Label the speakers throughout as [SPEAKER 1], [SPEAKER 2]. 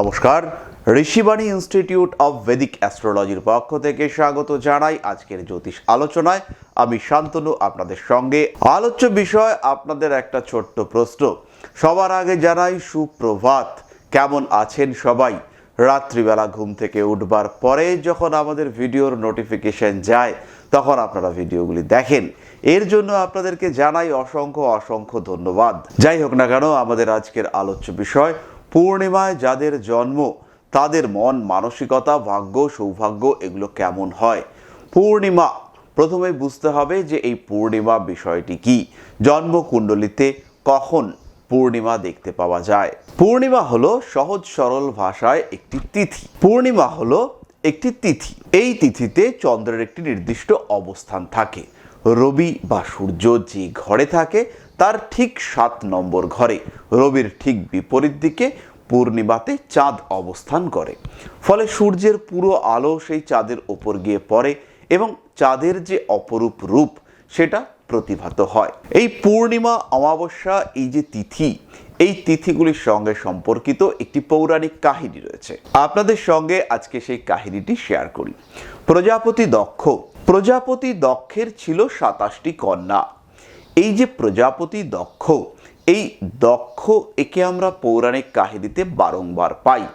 [SPEAKER 1] নমস্কার, ঋষিবাণী institute of Vedic অ্যাস্ট্রোলজির পক্ষ থেকে স্বাগত জানাই আজকের জ্যোতিষ আলোচনায়। আমি শান্তনু, আপনাদের সঙ্গে। আলোচ্য বিষয়, আপনাদের একটা ছোট্ট প্রশ্ন। সবার আগে জানাই, সুপ্রভাত, কেমন আছেন সবাই? রাত্রিবেলা ঘুম থেকে উঠবার পরে যখন আমাদের ভিডিওর নোটিফিকেশন যায়, তখন আপনারা ভিডিওগুলি দেখেন। এর জন্য আপনাদেরকে জানাই অসংখ্য অসংখ্য ধন্যবাদ। যাই হোক না কেন, আমাদের আজকের আলোচ্য বিষয় পূর্ণিমায় যাদের জন্ম, তাদের মন, মানসিকতা, ভাগ্য, সৌভাগ্য এগুলো কেমন হয়? পূর্ণিমা, প্রথমে বুঝতে হবে যে এই পূর্ণিমা বিষয়টি কি। জন্মকুণ্ডলিতে কখন পূর্ণিমা দেখতে পাওয়া যায়? পূর্ণিমা হলো সহজ সরল ভাষায় একটি তিথি। পূর্ণিমা হলো একটি তিথি। এই তিথিতে চন্দ্রের একটি নির্দিষ্ট অবস্থান থাকে। রবি বা সূর্য যে ঘরে থাকে তার ঠিক সাত নম্বর ঘরে। রবির ঠিক বিপরীত দিকে পূর্ণিমাতে চাঁদ অবস্থান করে। ফলে সূর্যের পুরো আলো সেই চাঁদের ওপর গিয়ে পড়ে এবং চাঁদের যে অপরূপ রূপ, সেটা প্রতিভাত হয়। এই পূর্ণিমা অমাবস্যা, এই যে তিথি, এই তিথিগুলির সঙ্গে সম্পর্কিত একটি পৌরাণিক কাহিনী রয়েছে। আপনাদের সঙ্গে আজকে সেই কাহিনীটি শেয়ার করি। প্রজাপতি দক্ষ। প্রজাপতি দক্ষের ছিল সাতাশটি কন্যা। এই যে প্রজাপতি দক্ষ, এই দক্ষ একে আমরা পৌরাণিক কাহিনীতে বারংবার পাই।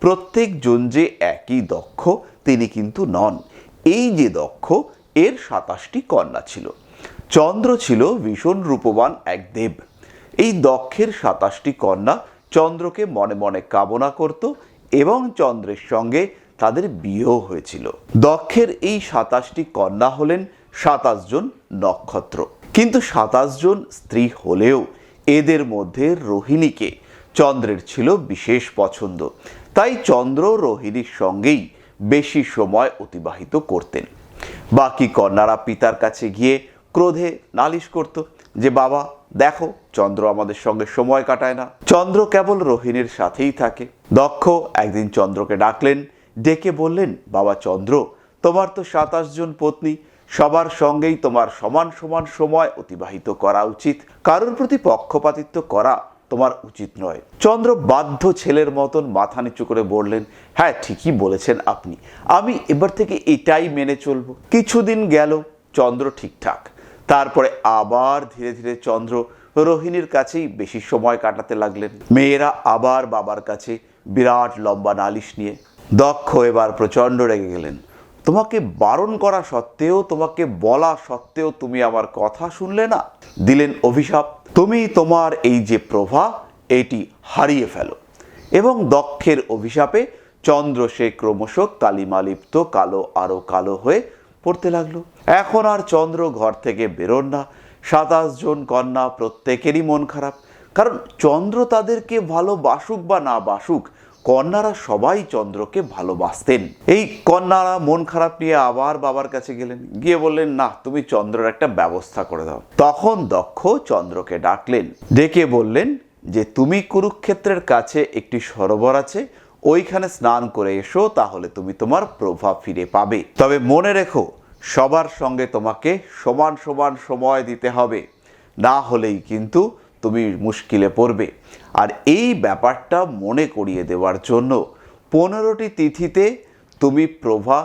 [SPEAKER 1] প্রত্যেকজন যে একই দক্ষ, তিনি কিন্তু নন। এই যে দক্ষ, এর সাতাশটি কন্যা ছিল। চন্দ্র ছিল ভীষণ রূপবান এক দেব। এই দক্ষের সাতাশটি কন্যা চন্দ্রকে মনে মনে কামনা করত এবং চন্দ্রের সঙ্গে তাদের বিয়েও হয়েছিল। দক্ষের এই সাতাশটি কন্যা হলেন সাতাশ জন নক্ষত্র। কিন্তু সাতাশ জন স্ত্রী হলেও এদের মধ্যে রোহিণীকে চন্দ্রের ছিল বিশেষ পছন্দ। তাই চন্দ্র রোহিণীর সঙ্গেই বেশি সময় অতিবাহিত করতেন। বাকি কন্যারা পিতার কাছে গিয়ে ক্রোধে নালিশ করত যে, বাবা, দেখো, চন্দ্র আমাদের সঙ্গে সময় কাটায় না। চন্দ্র কেবল রোহিণীর সাথেই থাকে। দক্ষ একদিন চন্দ্রকে ডাকলেন, ডেকে বললেন, বাবা, চন্দ্র, তোমার তো সাতাশ জন পত্নী সবার সঙ্গেই তোমার সমান সমান সময় অতিবাহিত করা উচিত। কারোর প্রতি পক্ষপাতিত্ব করা তোমার উচিত নয়। চন্দ্র বাধ্য ছেলের মতন মাথা নিচু করে বললেন হ্যাঁ ঠিকই বলেছেন আপনি। আমি এবার থেকে এটাই মেনে চলবো। কিছুদিন গেল, চন্দ্র ঠিকঠাক। তারপরে আবার ধীরে ধীরে চন্দ্র রোহিণীর কাছেই বেশি সময় কাটাতে লাগলেন। মেয়েরা আবার বাবার কাছে বিরাট লম্বা নালিশ নিয়ে দক্ষ এবার প্রচণ্ড রেগে গেলেন। তোমাকে বারণ করা সত্ত্বেও, তোমাকে বলা সত্ত্বেও তুমি আমার কথা শুনলে না? দিলেন অভিশাপ। তুমি তোমার এই যে প্রভা, এটি হারিয়ে ফেলো। এবং দক্ষের অভিশাপে চন্দ্র সে ক্রমশ কালিমালিপ্ত, কালো আরও কালো হয়ে পড়তে লাগল। এখন আর চন্দ্র ঘর থেকে বেরোন না। সাতাশ জন কন্যা প্রত্যেকেরই মন খারাপ। কারণ চন্দ্র তাদেরকে ভালোবাসুক বা না বাসুক কন্যারা সবাই চন্দ্রকে ভালোবাসতেন। এই কন্যারা মন খারাপ নিয়ে আবার বাবার কাছে গেলেন। গিয়ে বললেন, না, তুমি চন্দ্রের একটা ব্যবস্থা করে দাও। তখন দক্ষ চন্দ্রকে ডাকলেন। ডেকে বললেন যে, তুমি কুরুক্ষেত্রের কাছে একটি সরোবর আছে। ওইখানে স্নান করে এসো, তাহলে তুমি তোমার প্রভাব ফিরে পাবে। তবে মনে রেখো, সবার সঙ্গে তোমাকে সমান সমান সময় দিতে হবে। না হলেই কিন্তু তুমি মুশকিলে পড়বে। আর এই ব্যাপারটা মনে করিয়ে দেওয়ার জন্য পনেরোটি তিথিতে তুমি প্রভা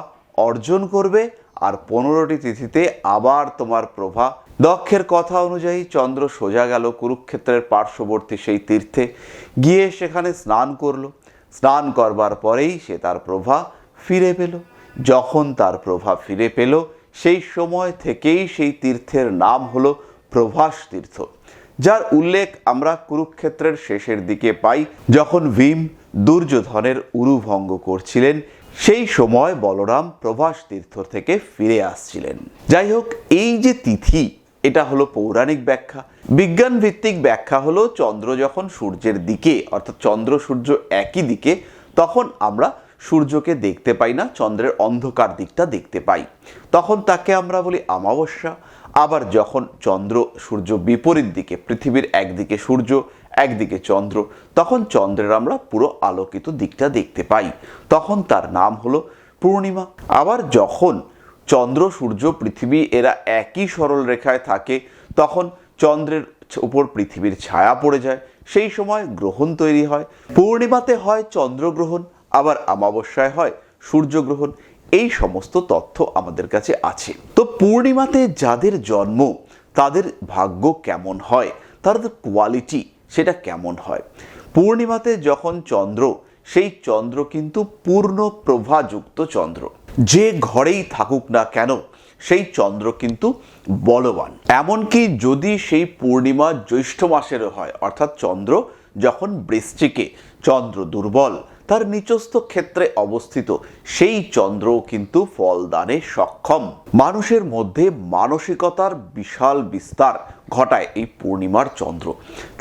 [SPEAKER 1] অর্জন করবে আর পনেরোটি তিথিতে আবার তোমার প্রভা। দক্ষের কথা অনুযায়ী চন্দ্র সোজা গেল কুরুক্ষেত্রের পার্শ্ববর্তী সেই তীর্থে। গিয়ে সেখানে স্নান করল। স্নান করবার পরেই সে তার প্রভা ফিরে পেল। যখন তার প্রভা ফিরে পেল, সেই সময় থেকেই সেই তীর্থের নাম হলো প্রভাস তীর্থ। যার উল্লেখ আমরা কুরুক্ষেত্রের শেষের দিকে পাই, যখন ভীম দুর্যোধনের উরুভঙ্গ করছিলেন, সেই সময় বলরাম প্রভাস তীর্থ থেকে ফিরে আসছিলেন। যাই হোক, এই যে তিথি, এটা হলো পৌরাণিক ব্যাখ্যা। বিজ্ঞান ভিত্তিক ব্যাখ্যা হলো চন্দ্র যখন সূর্যের দিকে, অর্থাৎ চন্দ্র সূর্য একই দিকে, তখন আমরা সূর্যকে দেখতে পাই না, চন্দ্রের অন্ধকার দিকটা দেখতে পাই। তখন তাকে আমরা বলি অমাবস্যা আবার যখন চন্দ্র, সূর্য বিপরীত দিকে, পৃথিবীর একদিকে সূর্য, একদিকে চন্দ্র, তখন চন্দ্রের আমরা পুরো আলোকিত দিকটা দেখতে পাই। তখন তার নাম হলো পূর্ণিমা। আবার যখন চন্দ্র, সূর্য, পৃথিবী এরা একই সরল রেখায় থাকে, তখন চন্দ্রের উপর পৃথিবীর ছায়া পড়ে যায়। সেই সময় গ্রহণ তৈরি হয়। পূর্ণিমাতে হয় চন্দ্রগ্রহণ আবার আমাবস্যায় হয় সূর্যগ্রহণ এই সমস্ত তথ্য আমাদের কাছে আছে। তো পূর্ণিমাতে যাদের জন্ম, তাদের ভাগ্য কেমন হয়? তাদের কোয়ালিটি সেটা কেমন হয়? পূর্ণিমাতে যখন চন্দ্র, সেই চন্দ্র কিন্তু পূর্ণ প্রভাযুক্ত চন্দ্র। যে ঘরেই থাকুক না কেন, সেই চন্দ্র কিন্তু বলবান। এমনকি যদি সেই পূর্ণিমা জ্যৈষ্ঠ মাসেরও হয়, অর্থাৎ চন্দ্র যখন বৃষ্টিকে চন্দ্র দুর্বল তার নিচস্থ ক্ষেত্রে অবস্থিত। সেই চন্দ্র কিন্তু ফলদানে সক্ষম। মানুষের মধ্যে মানসিকতার বিশাল বিস্তার ঘটায় এই পূর্ণিমার চন্দ্র।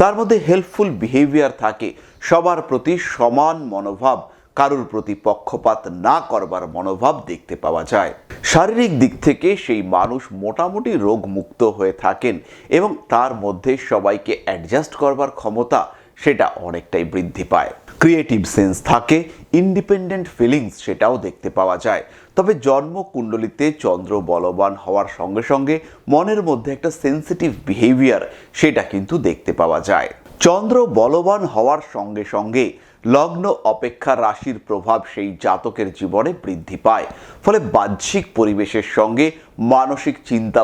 [SPEAKER 1] তার মধ্যে হেল্পফুল বিহেভিয়ার থাকে। সবার প্রতি সমান মনোভাব, কারোর প্রতি পক্ষপাত না করবার মনোভাব দেখতে পাওয়া যায়। শারীরিক দিক থেকে সেই মানুষ মোটামুটি রোগমুক্ত হয়ে থাকেন এবং তার মধ্যে সবাইকে অ্যাডজাস্ট করবার ক্ষমতা সেটা অনেকটাই বৃদ্ধি পায়। ক্রিয়েটিভ সেন্স থাকে ইন্ডিপেন্ডেন্ট ফিলিংস সেটাও দেখতে পাওয়া যায়। তবে জন্ম কুণ্ডলিতে চন্দ্র বলবান হওয়ার সঙ্গে সঙ্গে মনের মধ্যে একটা সেন্সিটিভ বিহেভিয়ার সেটা কিন্তু দেখতে পাওয়া যায়। চন্দ্র বলবান হওয়ার সঙ্গে সঙ্গে লগ্ন অপেক্ষা রাশির প্রভাব সেই জাতকের জীবনে বৃদ্ধি পায়। ফলে বাহ্যিক পরিবেশের সঙ্গে মানসিক চিন্তা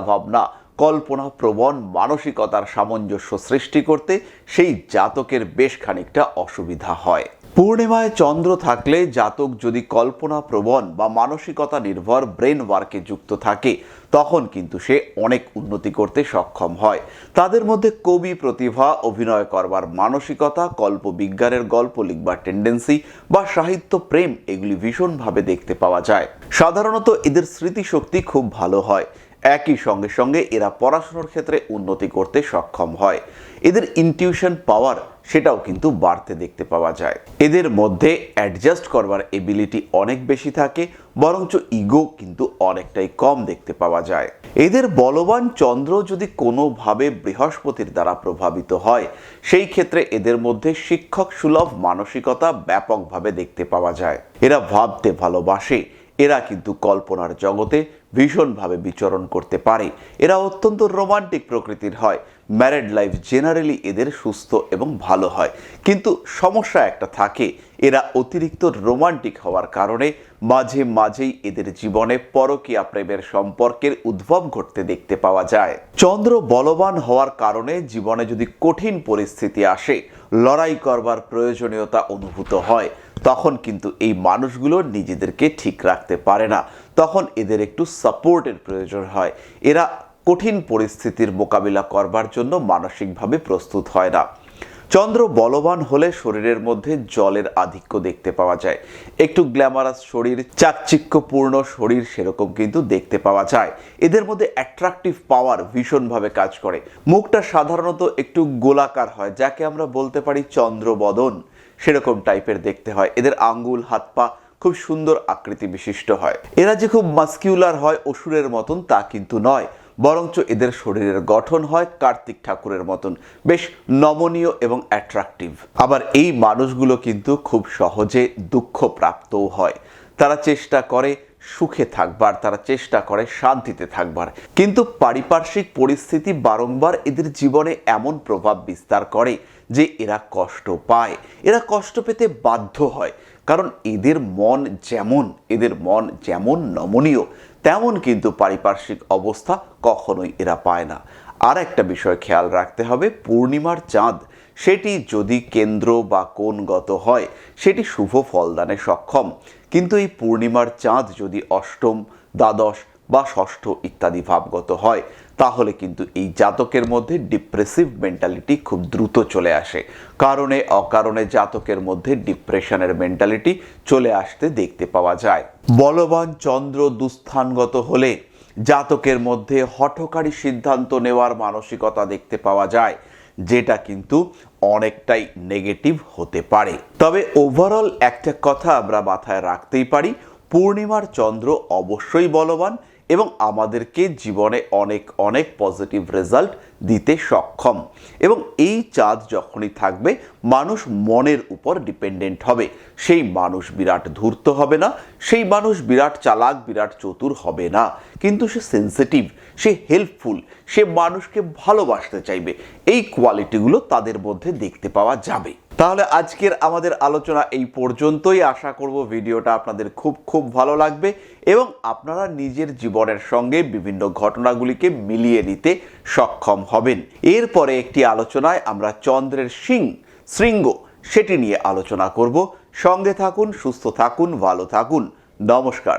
[SPEAKER 1] ভাবনা কল্পনা, প্রবণ, মানসিকতার সামঞ্জস্য সৃষ্টি করতে সেই জাতকের বেশ খানিকটা অসুবিধা হয়। পূর্ণিমায় চন্দ্র থাকলে জাতক যদি কল্পনা, প্রবণ বা মানসিকতা নির্ভর ব্রেন ওয়ার্কে যুক্ত থাকে, তখন কিন্তু সে অনেক উন্নতি করতে সক্ষম হয়। তাদের মধ্যে কবি প্রতিভা, অভিনয় করবার মানসিকতা কল্প বিজ্ঞানের গল্প লিখবার টেন্ডেন্সি বা সাহিত্য প্রেম এগুলি ভীষণভাবে দেখতে পাওয়া যায়। সাধারণত এদের স্মৃতিশক্তি খুব ভালো হয়। একই সঙ্গে সঙ্গে এরা পড়াশুনোর ক্ষেত্রে উন্নতি করতে সক্ষম হয়। এদের ইনটিউশন পাওয়ার সেটাও কিন্তু বাড়তে দেখতে পাওয়া যায়। এদের মধ্যে অ্যাডজাস্ট করবার এবিলিটি অনেক বেশি থাকে, বরঞ্চ ইগো কিন্তু অনেকটাই কম দেখতে পাওয়া যায়। এদের বলবান চন্দ্র যদি কোনোভাবে বৃহস্পতির দ্বারা প্রভাবিত হয়, সেই ক্ষেত্রে এদের মধ্যে শিক্ষক সুলভ মানসিকতা ব্যাপকভাবে দেখতে পাওয়া যায়। এরা ভাবতে ভালোবাসে, এরা কিন্তু কল্পনার জগতে ভীষণভাবে বিচরণ করতে পারে। এরা অত্যন্ত রোমান্টিক প্রকৃতির হয়। ম্যারেড লাইফ জেনারেলি এদের সুস্থ এবং ভালো হয়। কিন্তু সমস্যা একটা থাকে, এরা অতিরিক্ত রোমান্টিক হওয়ার কারণে মাঝে মাঝেই এদের জীবনে পরকীয়া প্রেমের সম্পর্কের উদ্ভব ঘটতে দেখতে পাওয়া যায়। চন্দ্র বলবান হওয়ার কারণে জীবনে যদি কঠিন পরিস্থিতি আসে, লড়াই করবার প্রয়োজনীয়তা অনুভূত হয়, তখন কিন্তু এই মানুষগুলো নিজেদেরকে ঠিক রাখতে পারে না। তখন এদের একটু সাপোর্টের প্রয়োজন হয়। এরা কঠিন পরিস্থিতির মোকাবিলা করবার জন্য মানসিকভাবে প্রস্তুত হয় না। চন্দ্র বলবান হলে শরীরের মধ্যে জলের আধিক্য দেখতে পাওয়া যায়। একটু গ্ল্যামারাস শরীর, চাকচিক্যপূর্ণ শরীর সেরকম কিন্তু দেখতে পাওয়া যায়। এদের মধ্যে অ্যাট্রাকটিভ পাওয়ার ভীষণভাবে কাজ করে। মুখটা সাধারণত একটু গোলাকার হয়, যাকে আমরা বলতে পারি চন্দ্রবদন। সেরকম টাইপের দেখতে হয়। এদের আঙ্গুল, হাত পা খুব সুন্দর আকৃতি বিশিষ্ট হয়। এরা যে খুব মাস্কিউলার হয় অসুরের মতন তা কিন্তু নয়, বরঞ্চ এদের শরীরের গঠন হয় কার্তিক ঠাকুরের মতন। বেশ নমনীয় এবং অ্যাট্রাকটিভ আবার এই মানুষগুলো কিন্তু খুব সহজে দুঃখ প্রাপ্তও হয়। তারা চেষ্টা করে সুখে থাকবার, তারা চেষ্টা করে শান্তিতে থাকবার। কিন্তু পারিপার্শ্বিক পরিস্থিতি বারংবার এদের জীবনে এমন প্রভাব বিস্তার করে যে এরা কষ্ট পায়। এরা কষ্ট পেতে বাধ্য হয়। কারণ এদের মন যেমন, এদের মন যেমন নমনীয়, তেমন কিন্তু পারিপার্শ্বিক অবস্থা কখনোই এরা পায় না। আর একটা বিষয় খেয়াল রাখতে হবে, পূর্ণিমার চাঁদ, সেটি যদি কেন্দ্র বা কোণগত হয়, সেটি শুভ ফলদানে সক্ষম। কিন্তু এই পূর্ণিমার চাঁদ যদি অষ্টম, দ্বাদশ বা ষষ্ঠ ইত্যাদি ভাবগত হয় তাহলে কিন্তু এই জাতকের মধ্যে ডিপ্রেসিভ মেন্টালিটি খুব দ্রুত চলে আসে। কারণে, অকারণে জাতকের মধ্যে ডিপ্রেশনের মেন্টালিটি চলে আসতে দেখতে পাওয়া যায়। বলবান চন্দ্র দুস্থানগত হলে জাতকের মধ্যে হঠকারী সিদ্ধান্ত নেওয়ার মানসিকতা দেখতে পাওয়া যায়, যেটা কিন্তু অনেকটাই নেগেটিভ হতে পারে। তবে ওভারঅল একটা কথা আমরা মাথায় রাখতেই পারি, পূর্ণিমার চন্দ্র অবশ্যই বলবান এবং আমাদেরকে জীবনে অনেক অনেক পজিটিভ রেজাল্ট দিতে সক্ষম। এবং এই চাঁদ যখনই থাকবে, মানুষ মনের উপর ডিপেন্ডেন্ট হবে। সেই মানুষ বিরাট ধূর্ত হবে না, সেই মানুষ বিরাট চালাক, বিরাট চতুর হবে না। কিন্তু সে সেন্সিটিভ সে হেল্পফুল সে মানুষকে ভালোবাসতে চাইবে। এই কোয়ালিটিগুলো তাদের মধ্যে দেখতে পাওয়া যাবে। তাহলে আজকের আমাদের আলোচনা এই পর্যন্তই। আশা করব ভিডিওটা আপনাদের খুব খুব ভালো লাগবে এবং আপনারা নিজের জীবনের সঙ্গে বিভিন্ন ঘটনাগুলিকে মিলিয়ে নিতে সক্ষম হবেন। এরপরে একটি আলোচনায় আমরা চন্দ্রের সিং শৃঙ্গ সেটি নিয়ে আলোচনা করব। সঙ্গে থাকুন, সুস্থ থাকুন, ভালো থাকুন। নমস্কার।